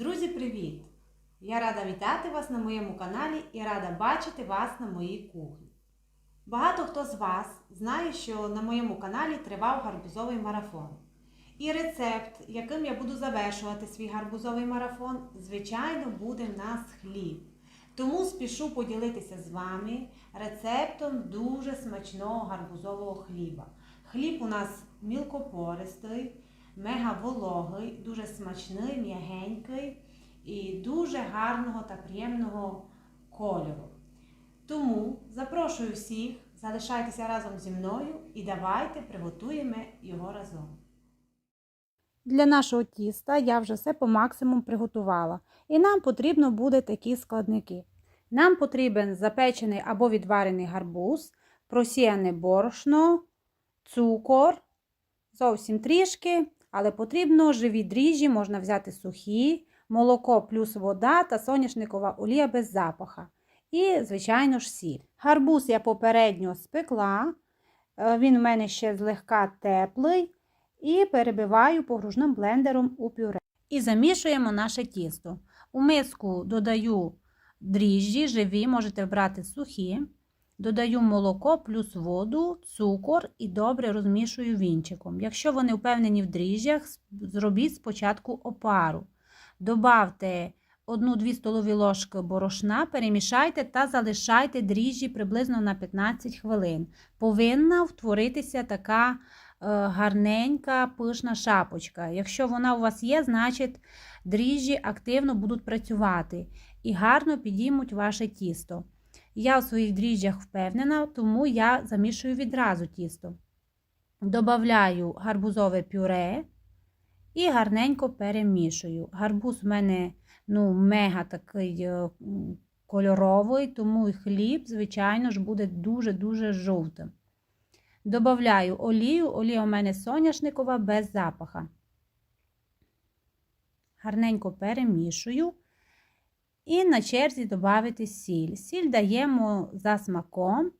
Друзі, привіт! Я рада вітати вас на моєму каналі і рада бачити вас на моїй кухні. Багато хто з вас знає, що на моєму каналі тривав гарбузовий марафон. І рецепт, яким я буду завершувати свій гарбузовий марафон, звичайно, буде в нас хліб. Тому спішу поділитися з вами рецептом дуже смачного гарбузового хліба. Хліб у нас мілкопористий, мега вологий, дуже смачний, м'ягенький і дуже гарного та приємного кольору. Тому запрошую всіх, залишайтеся разом зі мною і давайте приготуємо його разом. Для нашого тіста я вже все по максимуму приготувала. І нам потрібно буде такі складники. Нам потрібен запечений або відварений гарбуз, просіяне борошно, цукор, зовсім трішки, але потрібно живі дріжджі, можна взяти сухі, молоко плюс вода та соняшникова олія без запаха. І, звичайно ж, сіль. Гарбуз я попередньо спекла, е, він у мене ще злегка теплий. І перебиваю погружним блендером у пюре. І замішуємо наше тісто. У миску додаю дріжджі, живі, можете брати сухі. Додаю молоко плюс воду, цукор і добре розмішую вінчиком. Якщо вони впевнені в дріжджах, зробіть спочатку опару. Добавте 1-2 столові ложки борошна, перемішайте та залишайте дріжджі приблизно на 15 хвилин. Повинна втворитися така гарненька пишна шапочка. Якщо вона у вас є, значить дріжджі активно будуть працювати і гарно підіймуть ваше тісто. Я у своїх дріжджах впевнена, тому я замішую відразу тісто. Добавляю гарбузове пюре і гарненько перемішую. Гарбуз у мене ну, мега такий кольоровий, тому і хліб, звичайно ж, буде дуже-дуже жовтим. Добавляю олію, олія у мене соняшникова без запаха. Гарненько перемішую. І на черзі додати сіль. Сіль даємо за смаком.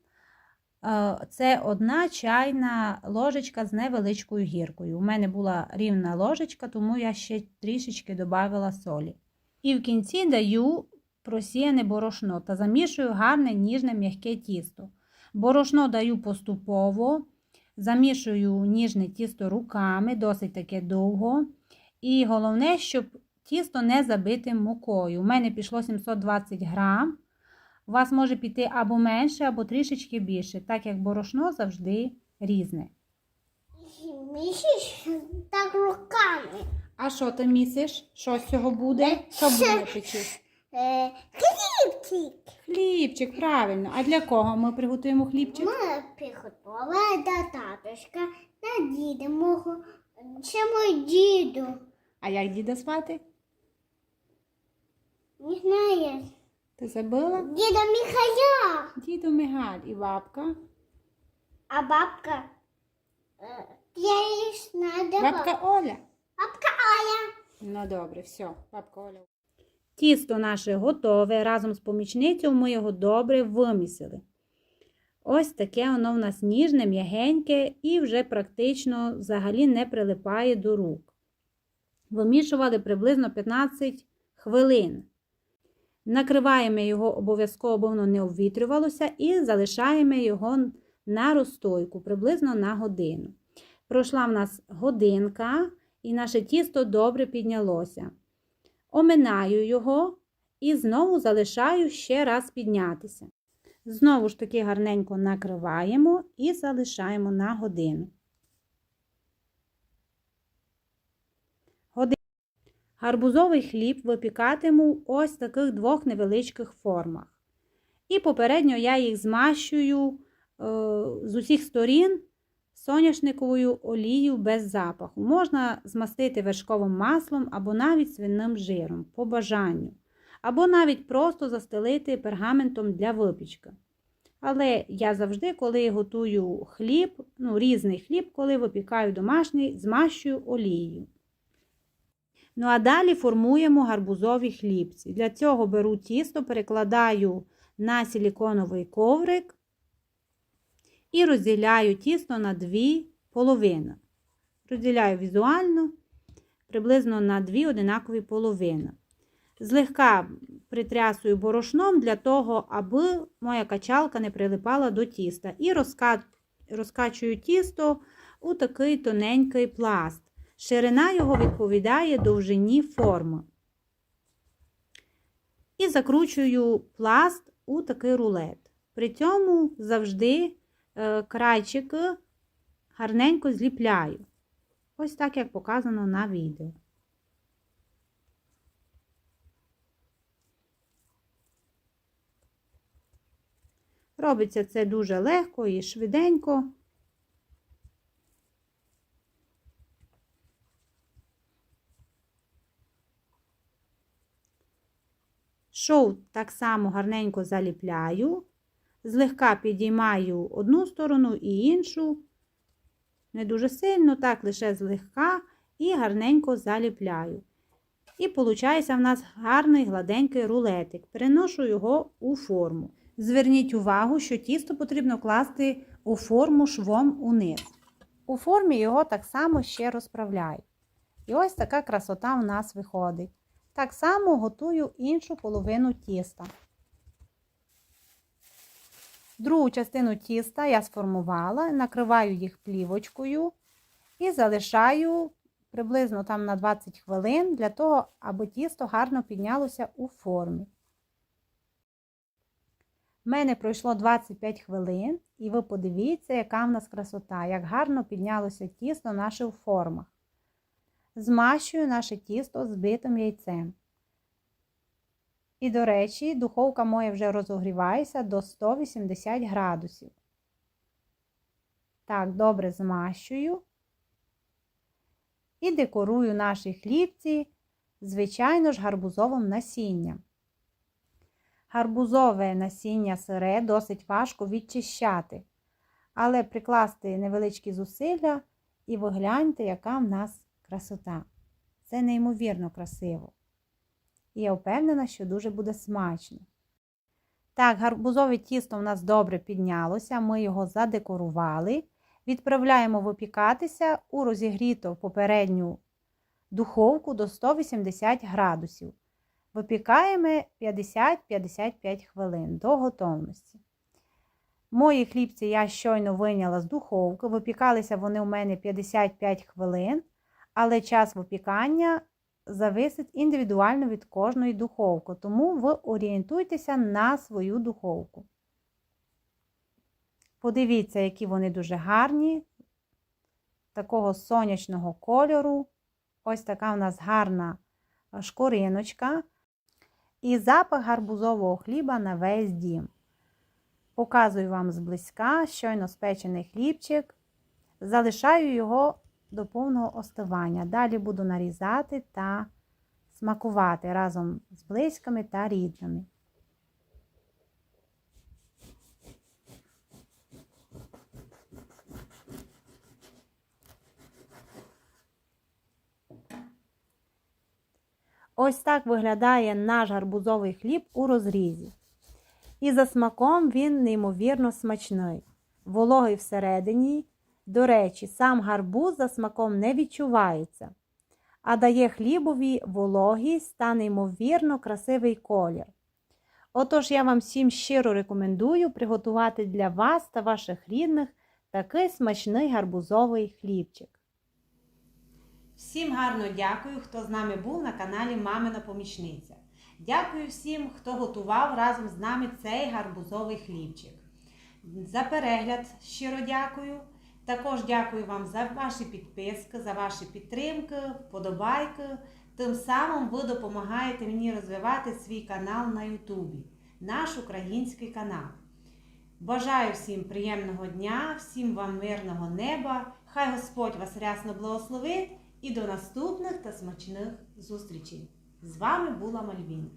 Це одна чайна ложечка з невеличкою гіркою. У мене була рівна ложечка, тому я ще трішечки додала солі. І в кінці даю просіяне борошно та замішую гарне ніжне м'яке тісто. Борошно даю поступово, замішую ніжне тісто руками, досить таке довго. І головне, щоб тісто не забити мукою. У мене пішло 720 грам. У вас може піти або менше, або трішечки більше, так як борошно завжди різне. Місиш так руками. А що ти місиш? Що з цього буде? Що буде печись? Е, хлібчик. Хлібчик, правильно. А для кого ми приготуємо хлібчик? Ми приготували до татушка, на діда мого. Це мій діду. А як діда звати? Не знаю. Ти забила? Діда Михая. Діду Мигаль і бабка. А бабка. Е, я де Бабка Оля. Бабка Аля. Ну добре, все, бабка Оля. Тісто наше готове. Разом з помічницею ми його добре вимісили. Ось таке воно в нас ніжне, м'ягеньке і вже практично взагалі не прилипає до рук. Вимішували приблизно 15 хвилин. Накриваємо його обов'язково, бо воно не обвітрювалося, і залишаємо його на розстойку приблизно на годину. Пройшла в нас годинка, і наше тісто добре піднялося. Оминаю його і знову залишаю ще раз піднятися. Знову ж таки гарненько накриваємо і залишаємо на годину. Гарбузовий хліб випікатиму в ось таких двох невеличких формах. І попередньо я їх змащую е, з усіх сторін соняшниковою олією без запаху. Можна змастити вершковим маслом або навіть свиним жиром по бажанню. Або навіть просто застелити пергаментом для випічки. Але я завжди, коли готую хліб, ну, різний хліб, коли випікаю домашній, змащую олією. Ну, а далі формуємо гарбузові хлібці. Для цього беру тісто, перекладаю на силіконовий коврик і розділяю тісто на дві половини. Розділяю візуально приблизно на дві одинакові половини. Злегка притрясую борошном для того, аби моя качалка не прилипала до тіста. І розка... розкачую тісто у такий тоненький пласт. Ширина його відповідає довжині форми. І закручую пласт у такий рулет. При цьому завжди е, крайчики гарненько зліпляю. Ось так, як показано на відео. Робиться це дуже легко і швиденько. Шов так само гарненько заліпляю, злегка підіймаю одну сторону і іншу, не дуже сильно, так лише злегка і гарненько заліпляю. І виходить в нас гарний гладенький рулетик. Переношу його у форму. Зверніть увагу, що тісто потрібно класти у форму швом униз. У формі його так само ще розправляю. І ось така красота у нас виходить. Так само готую іншу половину тіста. Другу частину тіста я сформувала, накриваю їх плівочкою і залишаю приблизно там на 20 хвилин для того, аби тісто гарно піднялося у формі. У мене пройшло 25 хвилин, і ви подивіться, яка в нас красота, як гарно піднялося тісто наше у формах. Змащую наше тісто збитим яйцем. І, до речі, духовка моя вже розогрівається до 180 градусів. Так, добре змащую. І декорую наші хлібці, звичайно ж, гарбузовим насінням. Гарбузове насіння сире досить важко відчищати, але прикласти невеличкі зусилля і ви гляньте, яка в нас красота. Це неймовірно красиво. І я впевнена, що дуже буде смачно. Так, гарбузове тісто в нас добре піднялося, ми його задекорували. Відправляємо випікатися у розігріту попередню духовку до 180 градусів. Випікаємо 50-55 хвилин до готовності. Мої хлібці я щойно вийняла з духовки. Випікалися вони у мене 55 хвилин, але час випікання зависить індивідуально від кожної духовки, тому ви орієнтуйтеся на свою духовку. Подивіться, які вони дуже гарні, такого сонячного кольору. Ось така у нас гарна шкориночка. І запах гарбузового хліба на весь дім. Показую вам зблизька, щойно спечений хлібчик. Залишаю його до повного остивання. Далі буду нарізати та смакувати разом з близькими та рідними. Ось так виглядає наш гарбузовий хліб у розрізі. І за смаком він неймовірно смачний. Вологий всередині. До речі, сам гарбуз за смаком не відчувається, а дає хлібові вологість та неймовірно красивий колір. Отож, я вам всім щиро рекомендую приготувати для вас та ваших рідних такий смачний гарбузовий хлібчик. Всім гарно дякую, хто з нами був на каналі Мамина Помічниця. Дякую всім, хто готував разом з нами цей гарбузовий хлібчик. За перегляд щиро дякую. Також дякую вам за ваші підписки, за ваші підтримки, вподобайки. Тим самим ви допомагаєте мені розвивати свій канал на Ютубі, наш український канал. Бажаю всім приємного дня, всім вам мирного неба. Хай Господь вас рясно благословить і до наступних та смачних зустрічей. З вами була Мальвіна.